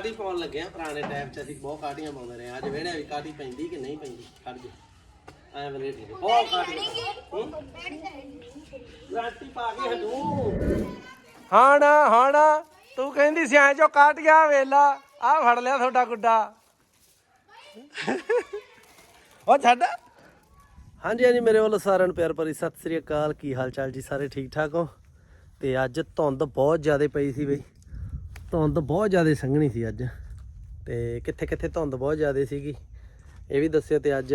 ਕਾਟੀ ਪਾਉਣ ਲੱਗੇ ਆ? ਪੁਰਾਣੇ ਟਾਈਮ 'ਚ ਅਸੀਂ ਬਹੁਤ ਕਾਟੀਆਂ ਪਾਉਂਦੇ ਰਹੇ ਅੱਜ ਵੇੜਿਆ ਵੀ ਕਾਟੀ ਪੈਂਦੀ ਕਿ ਨਹੀਂ ਪੈਂਦੀ? ਖੜ ਜਾ। ਐ ਬਲੇ ਠੀਕ ਬਹੁਤ ਕਾਟੀਆਂ ਗਾਟੀ ਪਾ ਕੇ ਹਟੂ। ਹਾਂ ਨਾ ਹਾਂ ਨਾ ਤੂੰ ਕਹਿੰਦੀ ਸੀ ਐ ਚੋ ਕਾਟ ਗਿਆ ਵੇਲਾ। ਆ ਫੜ ਲਿਆ ਤੁਹਾਡਾ ਗੁੱਡਾ। ਉਹ ਛੱਡ। ਹਾਂਜੀ ਹਾਂਜੀ ਮੇਰੇ ਵੱਲੋਂ ਸਾਰਿਆਂ ਨੂੰ ਪਿਆਰ ਭਰੀ ਸਤਿ ਸ੍ਰੀ ਅਕਾਲ। ਕੀ ਹਾਲ ਚਾਲ ਜੀ? ਸਾਰੇ ਠੀਕ ਠਾਕ ਹੋ? ਤੇ ਅੱਜ ਧੁੰਦ ਬਹੁਤ ਜ਼ਿਆਦਾ ਪਈ ਸੀ ਬਈ। ਧੁੰਦ ਬਹੁਤ ਜ਼ਿਆਦਾ ਸੰਘਣੀ ਸੀ ਅੱਜ। ਤੇ ਕਿੱਥੇ ਕਿੱਥੇ ਧੁੰਦ ਬਹੁਤ ਜ਼ਿਆਦਾ ਸੀਗੀ, ਇਹ ਵੀ ਦੱਸਿਓ ਤੇ ਅੱਜ।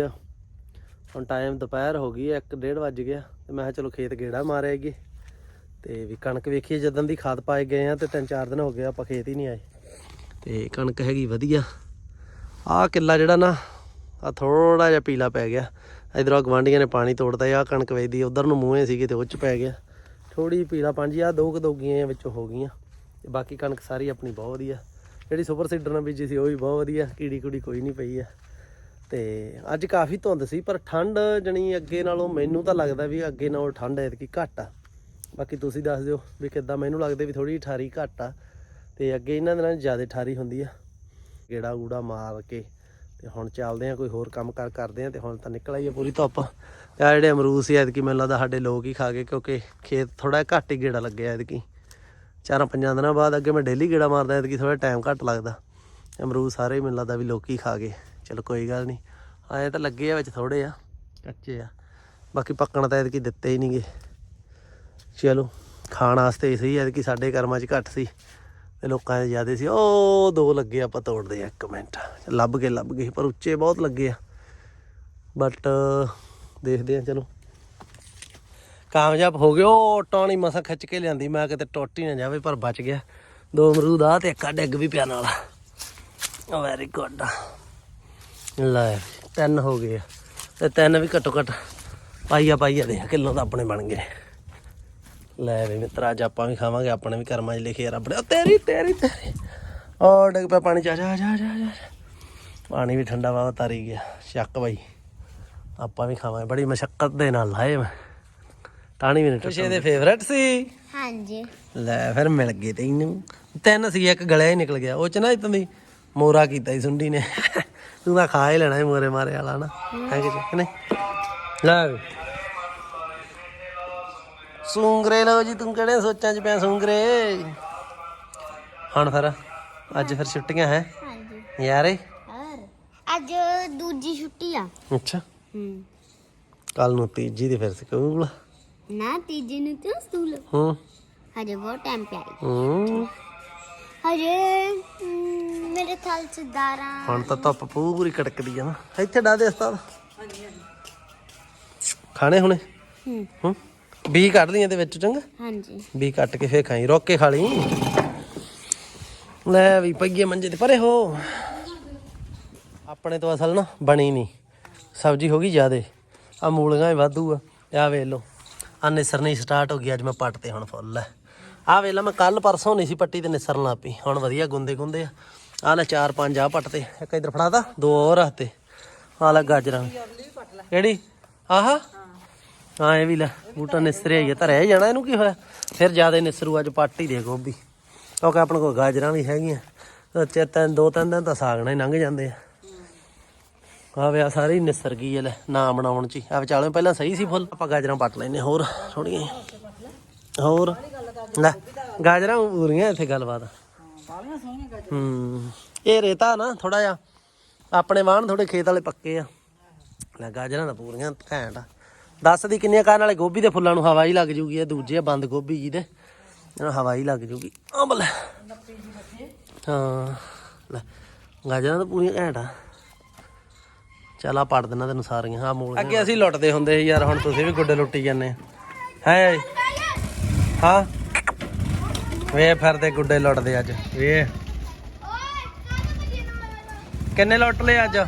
ਹੁਣ ਟਾਈਮ ਦੁਪਹਿਰ ਹੋ ਗਈ 1:30 ਵੱਜ ਗਿਆ, ਤੇ ਮੈਂ ਕਿਹਾ ਚਲੋ ਖੇਤ ਗੇੜਾ ਮਾਰਿਆਗੇ ਤੇ ਵੀ ਕਣਕ ਵੇਖੀਏ ਜਦੋਂ ਦੀ ਖਾਦ ਪਾਏ ਗਏ ਆ ਤੇ ਤਿੰਨ ਚਾਰ ਦਿਨ ਹੋ ਗਏ, ਆਪਾਂ ਖੇਤ ਹੀ ਨਹੀਂ ਆਏ। ਤੇ ਕਣਕ ਹੈਗੀ ਵਧੀਆ। ਆਹ ਕਿੱਲਾ ਜਿਹੜਾ ਨਾ ਆ ਥੋੜਾ ਜਿਹਾ ਪੀਲਾ ਪੈ ਗਿਆ। ਇਧਰੋਂ ਗਵਾਂਡੀਆਂ ਨੇ ਪਾਣੀ ਤੋੜਤਾ ਆ ਕਣਕ ਵੇਚਦੀ, ਉਧਰ ਨੂੰ ਮੂੰਹੇ ਸੀਗੇ ਤੇ ਉਹ ਚ ਪੈ ਗਿਆ। ਥੋੜੀ ਪੀਲਾ ਪੰਜ ਆ ਦੋ ਕੁ ਦੋਗੀਆਂ ਵਿੱਚੋਂ ਹੋ ਗਈਆਂ। ਤੇ ਬਾਕੀ ਕਣਕ ਸਾਰੀ ਆਪਣੀ ਬਹੁਤ ਵਧੀਆ। ਜਿਹੜੀ ਸੁਪਰ ਸੀਡਰ ਨਾਲ ਬੀਜੀ ਸੀ ਉਹ ਵੀ ਬਹੁਤ ਵਧੀਆ, ਕੀੜੀ ਕੁੜੀ ਕੋਈ ਨਹੀਂ ਪਈ ਆ। ਤੇ ਅੱਜ ਕਾਫੀ ਧੁੰਦ ਸੀ, ਪਰ ਠੰਡ ਜਣੀ ਅੱਗੇ ਨਾਲੋਂ ਮੈਨੂੰ ਤਾਂ ਲੱਗਦਾ ਵੀ ਅੱਗੇ ਨਾਲੋਂ ਠੰਡ ਐਤਕੀ ਘੱਟ ਆ। ਬਾਕੀ ਤੁਸੀਂ ਦੱਸ ਦਿਓ ਵੀ ਕਿੱਦਾਂ, ਮੈਨੂੰ ਲੱਗਦਾ ਵੀ ਥੋੜੀ ਠਾਰੀ ਘੱਟ ਆ। ਤੇ ਅੱਗੇ ਇਹਨਾਂ ਦੇ ਨਾਲ ਜ਼ਿਆਦਾ ਠਾਰੀ ਹੁੰਦੀ ਆ। ਗੇੜਾ ਗੂੜਾ ਮਾਰ ਕੇ ਤੇ ਹੁਣ ਚੱਲਦੇ ਆ ਕੋਈ ਹੋਰ ਕੰਮ ਕਾਰ ਕਰਦੇ ਆ ਤੇ ਹੁਣ ਤਾਂ ਨਿਕਲ ਆਈ ਆ ਪੂਰੀ ਧੁੱਪ। ਤੇ ਆ ਜਿਹੜੇ ਅਮਰੂਦ ਸੀ ਐਤਕੀ ਮੈਨੂੰ ਲੱਗਦਾ ਸਾਡੇ ਲੋਕ ਹੀ ਖਾ ਗਏ ਕਿਉਂਕਿ ਖੇਤ ਥੋੜਾ ਘੱਟ ਹੀ ਗੇੜਾ ਲੱਗਿਆ ਐਤਕੀ। ਚਾਰਾਂ ਪੰਜਾਂ ਦਿਨਾਂ ਬਾਅਦ ਅੱਗੇ ਮੈਂ ਡੇਲੀ ਗੇੜਾ ਮਾਰਦਾ, ਐਤਕੀ ਥੋੜਾ ਟਾਈਮ ਘੱਟ ਲੱਗਦਾ। ਅਮਰੂਦ ਸਾਰੇ ਮੈਨੂੰ ਲੱਗਦਾ ਵੀ ਲੋਕੀ ਖਾ ਗਏ। ਚਲੋ ਕੋਈ ਗੱਲ ਨਹੀਂ ਆਏ ਤਾਂ ਲੱਗੇ ਆ ਵਿੱਚ ਥੋੜੇ ਆ, ਕੱਚੇ ਆ। ਬਾਕੀ ਪੱਕਣ ਤਾਂ ਐਤਕੀ ਦਿੱਤੇ ਹੀ ਨਹੀਂਗੇ ਚਲੋ, ਖਾਣ ਵਾਸਤੇ ਹੀ ਸਹੀ ਐਤਕੀ ਸਾਡੇ ਕਰਮਾਂ 'ਚ ਘੱਟ ਸੀ। ਤੇ ਲੋਕਾਂ ਦੇ ਜ਼ਿਆਦੇ ਸੀ। ਉਹ ਦੋ ਲੱਗੇ ਆਪਾਂ ਤੋੜਦੇ ਆ, ਇੱਕ ਮਿੰਟ। ਲੱਭ ਕੇ ਲੱਭ ਗਏ, ਪਰ ਉੱਚੇ ਬਹੁਤ ਲੱਗੇ ਆ। ਬਟ ਦੇਖਦੇ ਆ, ਚਲੋ। ਕਾਮਯਾਬ ਹੋ ਗਏ, ਉਹ ਟਾਣੀ ਮਸਾ ਖਿੱਚ ਕੇ ਲਿਆਂਦੀ, ਮੈਂ ਕਿਤੇ ਟੁੱਟ ਹੀ ਨਾ ਜਾਵੇ, ਪਰ ਬਚ ਗਿਆ। ਦੋ ਅਮਰੂਦ ਆ ਤੇ ਇੱਕ ਆ ਡਿੱਗ ਵੀ ਪਿਆ ਨਾਲ। ਵੈਰੀ ਗੁੱਡ ਲੈ, ਤਿੰਨ ਹੋ ਗਏ ਆ। ਤੇ ਤਿੰਨ ਵੀ ਘੱਟੋ ਘੱਟ ਪਾਈਆ ਪਾਈਆ ਦੇ ਕਿਲੋ ਤਾਂ ਆਪਣੇ ਬਣ ਗਏ। ਲੈ ਵੀ ਮਿੱਤਰਾ, ਅੱਜ ਆਪਾਂ ਵੀ ਖਾਵਾਂਗੇ, ਆਪਣੇ ਵੀ ਕਰਮਾਂ 'ਚ ਲਿਖੇ ਰੱਬ ਨੇ। ਤੇਰੀ ਤੇਰੀ ਤੇਰੀ। ਔਰ ਡਿੱਗ ਪਿਆ ਪਾਣੀ ਚ, ਆ ਜਾ ਜਾ ਜਾ ਜਾ। ਪਾਣੀ ਵੀ ਠੰਡਾ ਵਾ ਤਾਰੀ ਗਿਆ। ਸ਼ੱਕ ਬਾਈ, ਆਪਾਂ ਵੀ ਖਾਵਾਂਗੇ। ਬੜੀ ਮਸ਼ੱਕਤ ਦੇ ਨਾਲ ਲਾਏ ਮੈਂ। ਵੀ ਨਹੀਂ ਟੁੱਟੇ ਇਹਦੇ ਫੇਵਰੇਟ ਸੀ। ਹਾਂਜੀ। ਲੈ ਫਿਰ ਮਿਲ ਗਏ ਤੈਨੂੰ। ਤਿੰਨ ਸੀ ਇੱਕ ਗਲਿਆ ਹੀ ਨਿਕਲ ਗਿਆ। ਉਹ ਚ ਨਾ ਇਤਾਂ ਦੀ ਮੋਰਾ ਕੀਤਾ ਸੀ ਸੁੰਡੀ ਨੇ। ਤੂੰ ਤਾਂ ਖਾ ਹੀ ਲੈਣਾ ਸੀ ਮੋਰੇ ਮਾਰੇ ਵਾਲਾ ਨਾ ਹੈ ਕਿ ਨਹੀਂ? ਲੈ ਵੀ। ਸੂੰਗਰੇ ਲਓ ਜੀ ਤੂੰ ਕਿਹੜੇ ਸੋਚਾਂ ਚ ਪਿਆ ਸੂੰਗਰੇ? ਹੁਣ ਫਿਰ ਅੱਜ ਫਿਰ ਛੁੱਟੀਆਂ ਹੈ? ਹਾਂਜੀ। ਯਾਰੇ? ਹੋਰ? ਅੱਜ ਦੂਜੀ ਛੁੱਟੀ ਆ। ਅੱਛਾ। ਹੂੰ। ਕੱਲ ਨੂੰ ਤੀਜੀ ਦੀ ਫਿਰ ਸਕੂਲ। ਨਾ ਤੀਜੀ ਨੂੰ ਤੇ ਸਕੂਲ? ਹੂੰ। ਹਜੇ ਬਹੁਤ ਟਾਈਮ ਪਿਆ। ਹੂੰ। ਹਜੇ ਹਮ, ਮੇਰੇ ਖਿਆਲ ਚ 12 ਹੁਣ ਤਾਂ ਧੁੱਪ ਪੂਰੀ ਕੜਕਦੀ ਆ ਨਾ। ਇੱਥੇ ਡਾ ਦੇ ਉਸਤਾਦ। ਖਾਣੇ ਹੁਣੇ? ਹੂੰ। ਹੂੰ। ਬੀ ਕੱਢ ਲਈ ਇਹਦੇ ਵਿੱਚ ਚੰਗਾ? ਹਾਂਜੀ। ਬੀ ਕੱਟ ਕੇ ਫੇਰ ਖਾਈ। ਰੋਕ ਕੇ ਖਾ ਲਈ। ਲੈ ਵੀ ਪਈਏ ਮੰਜੇ ਤੇ ਪਰੇ ਹੋ। ਆਪਣੇ ਤੋਂ ਅਸਲ ਨਾ ਬਣੀ ਨਹੀਂ ਸਬਜ਼ੀ ਹੋ ਗਈ ਜ਼ਿਆਦੇ। ਆ ਮੂਲੀਆਂ ਵੀ ਵਾਧੂ ਆ। ਵੇਖ ਲਓ। ਆ ਨਿਸਰ ਨਹੀਂ ਸਟਾਰਟ ਹੋ ਗਈ, ਅੱਜ ਮੈਂ ਪੱਟ ਤੇ ਹੁਣ ਫੁੱਲ ਹੈ ਆ ਵੇਖਲਾ ਮੈਂ ਕੱਲ ਪਰਸੋਂ ਨਹੀਂ ਸੀ ਪੱਟੀ ਤੇ ਨਿਸਰਨ ਲੱਗ ਪਈ। ਹੁਣ ਵਧੀਆ ਗੁੰਦੇ ਗੁੰਦੇ ਆ। ਆ ਲੈ ਚਾਰ ਪੰਜ ਆ ਪੱਟ ਤੇ। ਇੱਕ ਇਧਰ ਫੜਾਤਾ ਦੋ ਹੋਰ ਹੱਤੇ ਆ ਲੈ ਗਾਜਰਾਂ। ਕਿਹੜੀ? ਆਹਾ? ਹਾਂ, ਇਹ ਵੀ ਲੈ। ਬੂਟਾ ਨਿਸਰਿਆ ਹੀ ਆ, ਧਰਿਆ ਹੀ ਜਾਣਾ ਇਹਨੂੰ ਕੀ ਹੋਇਆ? ਫਿਰ ਜ਼ਿਆਦਾ ਨਿਸਰੂ, ਅੱਜ ਪੱਟ ਹੀ ਦੇ ਗੋਭੀ। ਕਿਉਂਕਿ ਆਪਣੇ ਕੋਲ ਗਾਜਰਾਂ ਵੀ ਹੈਗੀਆਂ। ਤੇ ਚੇਤਨ ਦੋ ਤਿੰਨ ਦਿਨ ਤਾਂ ਸਾਗਣਾ ਹੀ ਲੰਘ ਜਾਂਦੇ ਆ। ਆ ਵੇ ਸਾਰੀ ਨਿਸਰ ਗਈ ਆ ਲੈ ਨਾ ਬਣਾਉਣ ਚ ਹੀ। ਆ ਵਿਚਾਲੇ ਪਹਿਲਾਂ ਸਹੀ ਸੀ ਫੁੱਲ, ਆਪਾਂ ਗਾਜਰਾਂ ਪੱਟ ਲੈਨੇ ਹੋਰ ਥੋੜੀਆਂ ਹੋਰ, ਲੈ, ਗਾਜਰਾਂ ਪੂਰੀਆਂ ਇੱਥੇ ਗੱਲਬਾਤ। ਹੂੰ, ਇਹ ਰੇਤਾ ਨਾ ਥੋੜਾ ਜਿਹਾ, ਆਪਣੇ ਵਾਹਣ ਥੋੜੇ ਖੇਤ ਵਾਲੇ ਪੱਕੇ ਆ। ਲੈ, ਗਾਜਰਾਂ ਦਾ ਪੂਰੀਆਂ ਘੈਂਟ ਆ। ਦੱਸ ਦੀ ਕਿੰਨੀਆਂ ਕਰਨ ਵਾਲੇ, ਗੋਭੀ ਦੇ ਫੁੱਲਾਂ ਨੂੰ ਹਵਾ ਹੀ ਲੱਗ ਜੂਗੀ, ਇਹ ਦੂਜੇ ਬੰਦ ਗੋਭੀ ਜੀ ਦੇ। ਇਹਨਾਂ ਹਵਾ ਹੀ ਲੱਗ ਜੂਗੀ। ਅੰਬ ਹਾਂ, ਲੈ, ਗਾਜਰਾਂ ਤਾਂ ਪੂਰੀਆਂ ਘੈਂਟ ਆ। ਚੱਲ ਆ ਪੜ ਦੇਣਾ ਤੈਨੂੰ ਸਾਰੀਆਂ, ਹਾਂ ਮੂਲ ਅੱਗੇ ਅਸੀਂ ਲੁੱਟਦੇ ਹੁੰਦੇ ਸੀ ਯਾਰ, ਹੁਣ ਤੁਸੀਂ ਵੀ ਗੁੱਡੇ ਲੁੱਟੀ ਜਾਂਦੇ। ਹੈ ਹਾਂ? ਵੇ ਫਿਰਦੇ ਗੁੱਡੇ ਲੁੱਟਦੇ ਅੱਜ, ਵੇ। ਕਿੰਨੇ ਲੁੱਟ ਲਏ ਅੱਜ?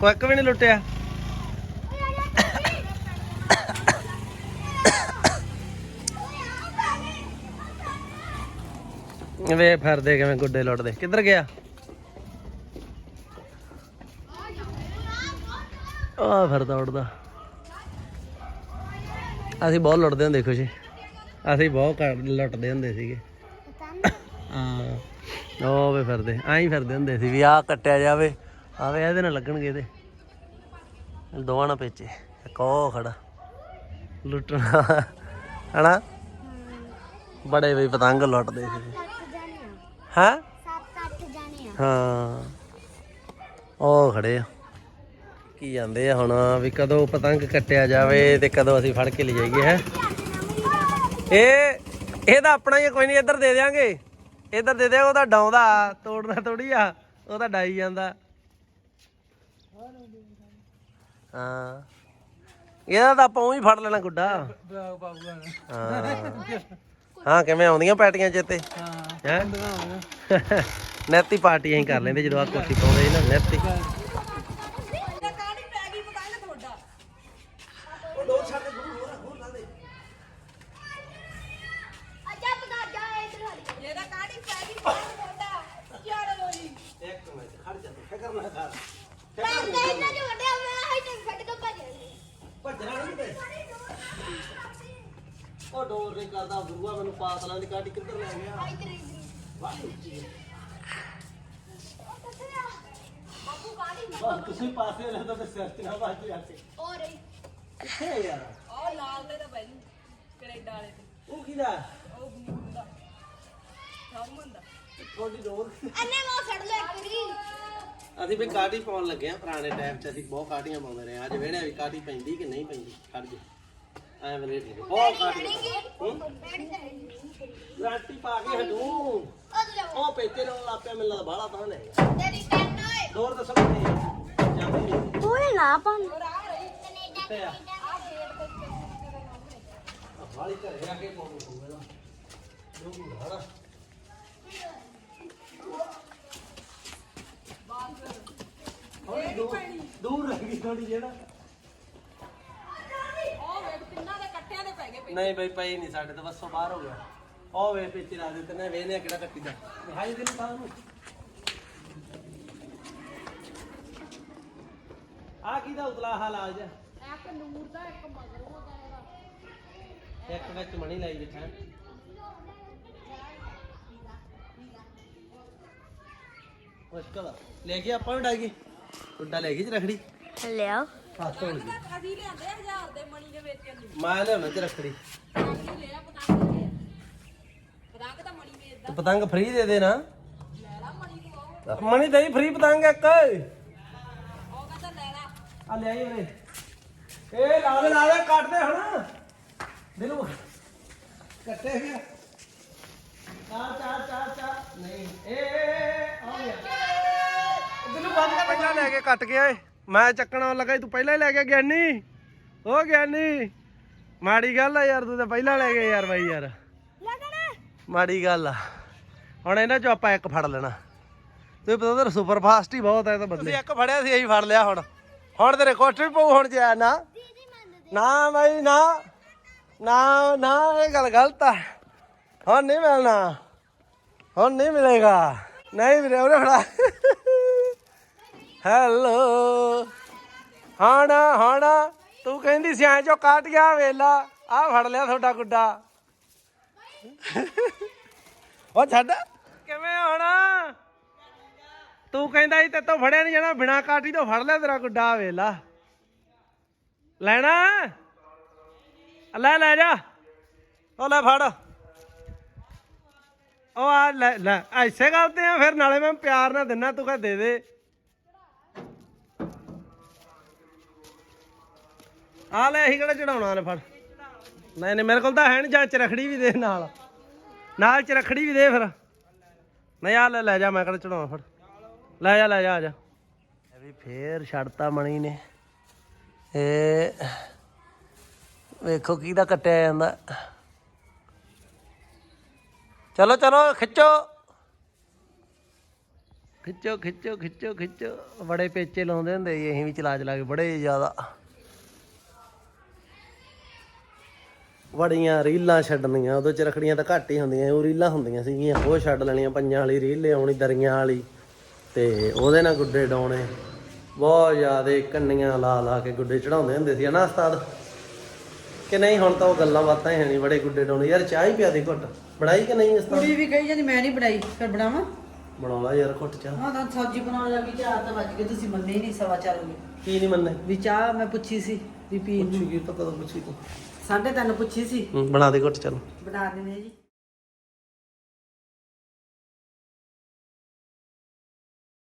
ਕੋਈ ਇੱਕ ਵੀ ਨਹੀਂ ਲੁੱਟਿਆ? ਵੇ ਫਿਰਦੇ ਕਿਵੇਂ ਗੁੱਡੇ ਲੁੱਟਦੇ? ਕਿੱਧਰ ਗਿਆ? ਆ ਫਿਰਦਾ ਉੜਦਾ ਅਸੀਂ ਬਹੁਤ ਲੁੱਟਦੇ ਹੁੰਦੇ ਖੁਸ਼ੀ। ਅਸੀਂ ਬਹੁਤ ਲੁੱਟਦੇ ਹੁੰਦੇ ਸੀਗੇ। ਹਾਂ ਉਹ ਵੇ ਫਿਰਦੇ ਐਂ ਫਿਰਦੇ ਹੁੰਦੇ ਸੀ ਵੀ ਆਹ ਕੱਟਿਆ ਜਾਵੇ ਆਵੇ ਇਹਦੇ ਨਾਲ ਲੱਗਣਗੇ ਇਹਦੇ। ਦੋਵਾਂ ਨਾਲ ਪੇਚੇ ਇੱਕ ਉਹ ਖੜਾ ਲੁੱਟਣਾ ਹਨਾ? ਬੜੇ ਵੀ ਪਤੰਗ ਲੁੱਟਦੇ ਸੀ। ਹੈ? ਸੱਤ ਅੱਠ ਜਾਣੇ ਆ। ਹਾਂ ਉਹ ਖੜੇ ਆ। ਕੀ ਜਾਂਦੇ ਆ ਹੁਣ ਵੀ ਕਦੋਂ ਪਤੰਗ ਕੱਟਿਆ ਜਾਵੇ ਤੇ ਕਦੋਂ ਅਸੀਂ ਫੜ ਕੇ ਲੈ ਜਾਈਏ ਹੈ? ਇਹ ਇਹਦਾ ਆਪਣਾ ਹੀ ਕੋਈ ਨਹੀਂ ਇੱਧਰ ਦੇ ਦਿਆਂਗੇ। ਇੱਧਰ ਦੇ ਦੇ ਉਹਦਾ ਡਾਉਂਦਾ ਤੋੜਨਾ ਥੋੜੀ ਆ ਉਹ ਤਾਂ ਡਾਈ ਜਾਂਦਾ। ਹਾਂ। ਇਹਦਾ ਤਾਂ ਆਪਾਂ ਹੀ ਫੜ ਲੈਣਾ ਗੁੱਡਾ। ਹਾਂ। ਹਾਂ ਕਿਵੇਂ ਆਉਂਦੀਆਂ ਪੈਟੀਆਂ ਚੇਤੇ? ਹੈ। ਨੈਤੀ ਪਾਰਟੀ ਅਸੀਂ ਕਰ ਲੈਂਦੇ ਜਦੋਂ ਆ ਕੋਠੀ ਪਾਉਂਦੇ ਸੀ ਨਾ ਨੈਤੀ ਅੱਜਾ ਬਤਾ ਜਾ ਇਧਰ ਹਟ ਇਹਦਾ ਕਾੜੀ ਪੈ ਗਈ ਪਾਣੀ ਮੋਟਾ ਚੜ ਲੋਈ ਇੱਕ ਮਿੰਟ ਖੜ ਜਾ ਫਿਕਰ ਨਾ ਕਰ ਮੈਂ ਤੇ ਇਹਨਾਂ ਜੋ ਵੱਡਿਆ ਮੈਂ ਹਾਈ ਤੇ ਫਟ ਕੇ ਭੱਜ ਗਈ ਭੱਜਣਾ ਨਹੀਂ ਤੇ ਉਹ ਡੋਰ ਨਹੀਂ ਕਰਦਾ ਗੁਰੂਆ ਮੈਨੂੰ ਪਾਤਲਾਂ ਦੀ ਕਾਟੀ ਕਿੱਧਰ ਲੈ ਗਿਆ? ਹਾਈ ਤੇ ਰਹੀ ਬਾਪੂ ਕਾੜੀ ਬਸ ਤੁਸੀਂ ਪਾਸੇ ਲੈ ਤਾਂ ਸਿਰ ਤੇ ਨਾ ਵੱਜ ਜਾਂਦੇ ਹੋ ਰਹੀ। ਕਿੱਥੇ ਆ ਯਾਰ? ਉਹ ਲਾਲ ਤੇ ਤਾਂ ਬੈਲੂ ਕੈਨੇਡਾ ਵਾਲੇ ਤੇ। ਉਹ ਕਿਹਦਾ? ਉਹ ਬਲੂ ਦਾ ਹਰਮਨ ਦਾ ਥੋੜੀ ਡੋਰ ਅੰਨੇ ਮਾ ਫੜ ਲੈ ਕਰੀ ਅਸੀਂ ਵੀ ਕਾਟੀ ਪਾਉਣ ਲੱਗੇ ਆ ਪੁਰਾਣੇ ਟਾਈਮ 'ਚ ਅਸੀਂ ਬਹੁਤ ਕਾਟੀਆਂ ਪਾਉਂਦੇ ਰਹੇ ਅੱਜ ਵੇਣਿਆ ਵੀ ਕਾਟੀ ਪੈਂਦੀ ਕਿ ਨਹੀਂ ਪੈਂਦੀ? ਖੜ ਜਾ। ਐ ਬਲੇ ਠੀਕ ਬਹੁਤ ਕਾਟੀ ਗਾਰੰਟੀ ਪਾ ਕੇ ਹਟੂ। ਉਹ ਲੈ ਉਹ ਪੇਚੇ ਨਾਲ ਆਪੇ ਮੈਨੂੰ ਲੱਗਦਾ ਬਾਹਲਾ ਤਾਂ ਲੈ ਤੇਰੀ ਟੈਨ ਓਏ। ਡੋਰ ਦੱਸੋ ਕਿੱਥੇ ਆ ਜਾਂਦੀ ਨਹੀਂ। ਤੂੰ ਇਹ ਨਾ ਪਾ ਕਿੱਥੇ ਆ? ਵਾਲੀ ਘਰੇ ਆ ਕੇ ਪਾਉਣੀ ਪਊਗਾ ਜੋ ਵੀ ਥੋੜੀ ਦੂਰ ਦੂਰ ਰਹਿ ਗਈ ਥੋੜੀ ਜਿਹੜਾ ਉਹ ਵੇਖ ਤਿੰਨਾਂ ਦੇ ਕੱਟਿਆਂ ਦੇ ਪੈ ਗਏ ਨਹੀਂ ਬਈ ਪਈ ਨਹੀਂ ਸਾਡੇ ਤੋਂ ਬੱਸੋਂ ਬਾਹਰ ਹੋ ਗਿਆ। ਉਹ ਵੇ ਪਿੱਛੇ ਲਾ ਦਿੱਤੇ ਨੇ ਵੇਨੇ ਕਿਹੜਾ ਕੱਟੀ ਦਾ। ਹਾਈ ਦਿਨ ਤਾਂ ਨੂੰ। ਆ ਕੀ ਦਾ ਉਤਲਾ ਹਾਲ ਆ ਜਾ ਇੱਕ ਨੂਰ ਦਾ ਇੱਕ ਮਗਰੋਂ ਦਾ ਇਹਦਾ। ਇੱਕ ਵਿੱਚ ਮਣੀ ਲਾਈ ਬੈਠਾ ਮੁਸ਼ਕਲ ਲੈ ਕੇ ਆਪਾਂ ਵੀ ਡਾਈ ਗੁੱਡਾ ਲੈ ਗਈ ਚ ਰਖੜੀ ਲਿਆ ਹੱਥ ਅਸੀਂ ਲਿਆਂਦੇ ਆ ਹਜ਼ਾਰ ਦੇ ਮਣੀ ਦੇ ਵੇਚਣ ਨੂੰ। ਮੈਂ ਲਿਆਉਣਾ ਰਖੜੀ। ਲਿਆ ਪਤੰਗ ਲਿਆ। ਪਤੰਗ ਤਾਂ ਮਣੀ ਵੇਚਦਾ। ਤੇ ਪਤੰਗ ਫ੍ਰੀ ਦੇ ਦੇ ਨਾ ਲੈ ਲਾ ਮਣੀ ਨੂੰ ਉਹ ਮਣੀ ਦਈ ਫ੍ਰੀ ਪਤੰਗ ਇੱਕ। ਉਹ ਕਹਿੰਦਾ ਲੈ ਲਾ। ਆ ਲੈ ਆਈ ਉਹਨੇ ਇਹ ਲਾ ਦੇ ਲਾ ਦੇ ਕੱਟ ਦੇ ਹੁਣ। ਦਿਲੂ ਕੱਟੇ ਗਿਆ ਚਾਰ ਚਾਰ ਚਾਰ ਚਾਰ। ਨਹੀਂ ਏ ਆ ਗਿਆ ਦਿਲੂ ਬੰਦ ਕਰ ਲੈ ਕੇ ਕੱਟ ਗਿਆ ਏ। ਮੈਂ ਚੱਕਣਾ ਲੱਗਾ ਸੀ, ਤੂੰ ਪਹਿਲਾਂ ਹੀ ਲੈ ਕੇ ਗਿਆਨੀ। ਉਹ ਗਿਆਨੀ ਮਾੜੀ ਗੱਲ ਆ ਯਾਰ ਤੂੰ ਤਾਂ ਪਹਿਲਾਂ ਲੈ ਗਿਆ ਯਾਰ ਬਾਈ ਯਾਰ। ਲੱਗਣਾ ਮਾੜੀ ਗੱਲ ਆ। ਹੁਣ ਇਹਨਾਂ ਚੋਂ ਆਪਾਂ ਇੱਕ ਫੜ ਲੈਣਾ। ਤੇ ਪਤਾ ਤੇਰਾ ਸੁਪਰ ਫਾਸਟ ਹੀ ਬਹੁਤ ਹੈ ਤਾਂ ਬੰਦੇ। ਇੱਕ ਫੜਿਆ ਸੀ ਅਸੀਂ ਫੜ ਲਿਆ ਹੁਣ। ਹੁਣ ਤੇਰੇ ਕੋਠੇ ਵੀ ਪਊ ਹੁਣ ਜੇ ਨਾ। ਦੀਦੀ ਮੰਨ ਨਾ ਬਾਈ ਨਾ। ਨਾ ਨਾ ਇਹ ਗੱਲ ਗਲਤ ਆ। ਹੁਣ ਨਹੀਂ ਮਿਲਣਾ। ਹੁਣ ਨਹੀਂ ਮਿਲੇਗਾ। ਨਹੀਂ ਵੀਰੇ ਉਹਨੇ ਫੜਾ। ਹੈਲੋ। ਹੁਣ ਹੁਣ, ਤੂੰ ਕਹਿੰਦੀ ਸੀ ਐਂ ਚੋਂ ਕੱਟ ਗਿਆ ਵੇਲਾ ਆ ਫੜ ਲਿਆ ਤੁਹਾਡਾ ਗੁੱਡਾ। ਉਹ ਛੱਡ। ਕਿਵੇਂ ਹੋਣਾ? ਤੂੰ ਕਹਿੰਦਾ ਸੀ ਤੇਤੋਂ ਫੜਿਆ ਨਹੀਂ ਜਾਣਾ, ਬਿਨਾ ਕਾਟੀ ਤੋਂ ਫੜ ਲਿਆ ਤੇਰਾ ਗੁੱਡਾ ਵੇਲਾ। ਲੈਣਾ? ਲੈ ਲੈ ਜਾ। ਉਹ ਲੈ ਫੜ। ਉਹ ਆ, ਲੈ ਲੈ, ਐਸੇ ਗੱਲ ਤੇ ਆ, ਫਿਰ ਨਾਲੇ ਮੈਂ ਪਿਆਰ ਨਾਲ ਦਿੰਨਾ, ਤੂੰ ਕਹ ਦੇ ਦੇ। ਆ ਲੈ ਅਸੀਂ ਕਿਹੜਾ ਚੜਾਉਣਾ ਨੇ ਫੜ। ਨਹੀਂ ਨਹੀਂ, ਮੇਰੇ ਕੋਲ ਤਾਂ ਹੈ ਨਹੀਂ ਜਾਂ ਚਰਖੜੀ ਵੀ ਦੇ ਨਾਲ। ਨਾਲ ਚਰਖੜੀ ਵੀ ਦੇ ਫਿਰ। ਨਹੀਂ, ਆ ਲੈ ਲੈ ਜਾ, ਮੈਂ ਕਿਹੜਾ ਚੜਾਉਣਾ ਫੜ। ਲੈ ਜਾ ਲੈ ਜਾ, ਆ ਜਾ। ਵੀ ਫੇਰ ਛੱਡਤਾ ਮਣੀ ਨੇ। ਇਹ ਵੇਖੋ ਕਿਹਦਾ ਕੱਟਿਆ ਜਾਂਦਾ। ਚਲੋ ਚਲੋ, ਖਿੱਚੋ। ਖਿੱਚੋ ਖਿੱਚੋ ਖਿੱਚੋ ਖਿੱਚੋ। ਬੜੇ ਪੇਚੇ ਲਾਉਂਦੇ ਹੁੰਦੇ ਸੀ, ਅਸੀਂ ਵੀ ਚਲਾ ਚਲਾ ਕੇ, ਬੜੇ ਜ਼ਿਆਦਾ। ਬੜੀਆਂ ਰੀਲਾਂ ਛੱਡਣੀਆਂ ਉਦੋਂ ਚ ਰਖੜੀਆਂ ਤਾਂ ਘੱਟ ਹੀ ਹੁੰਦੀਆਂ ਉਹ ਰੀਲਾਂ ਹੁੰਦੀਆਂ ਸੀਗੀਆਂ ਉਹ ਛੱਡ ਲੈਣੀਆਂ ਪੰਜਾਂ ਵਾਲੀ ਰੀਲ ਲਿਆਉਣੀ ਦਰੀਆਂ ਵਾਲੀ। ਤੇ ਉਹਦੇ ਨਾਲ ਗੁੱਡੇ ਡਾਉਣੇ ਬਹੁਤ ਜ਼ਿਆਦੇ ਕੰਨੀਆਂ ਲਾ ਲਾ ਕੇ ਗੁੱਡੇ ਚੜਾਉਂਦੇ ਹੁੰਦੇ ਸੀ ਹਨਾ ਉਸਤਾਦ? ਕਿ ਨਹੀਂ ਹੁਣ ਤਾਂ ਉਹ ਗੱਲਾਂ ਬਾਤਾਂ ਹੀ ਨਹੀਂ ਬੜੇ ਗੁੱਡੇ ਡੋਣੇ ਯਾਰ ਚਾਹ ਹੀ ਪਿਆ ਦੇ ਘੁੱਟ। ਬਣਾਈ ਕਿ ਨਹੀਂ ਤਰ੍ਹਾਂ ਕੁੜੀ ਵੀ ਕਹੀ ਜਾਂਦੀ ਮੈਂ ਨਹੀਂ ਬਣਾਈ ਫਿਰ ਬਣਾਵਾਂ? ਬਣਾਉਣਾ ਯਾਰ ਘੁੱਟ ਚਾਹ। ਹਾਂ ਤਾਂ ਸਬਜ਼ੀ ਬਣਾਉਣ ਲੱਗੀ ਚਾਹ ਤਾਂ ਵੱਜ ਗਏ ਤੁਸੀਂ ਮੰਨੇ ਹੀ ਨਹੀਂ ਸਵਾ ਚਾਰ ਵਜੇ। ਕੀ ਨਹੀਂ ਮੰਨੇ? ਵੀ ਚਾਹ ਮੈਂ ਪੁੱਛੀ ਸੀ ਵੀ ਨੂੰ ਪੁੱਛੀ ਕੀ ਪਤਾ ਤਾਂ ਪੁੱਛੀ ਤੂੰ। ਸਾਢੇ ਤਿੰਨ ਪੁੱਛੀ ਸੀ। ਹੂੰ, ਬਣਾ ਦੇ ਘੁੱਟ ਚੱਲ। ਬਣਾ ਦਿੰਦੇ ਜੀ।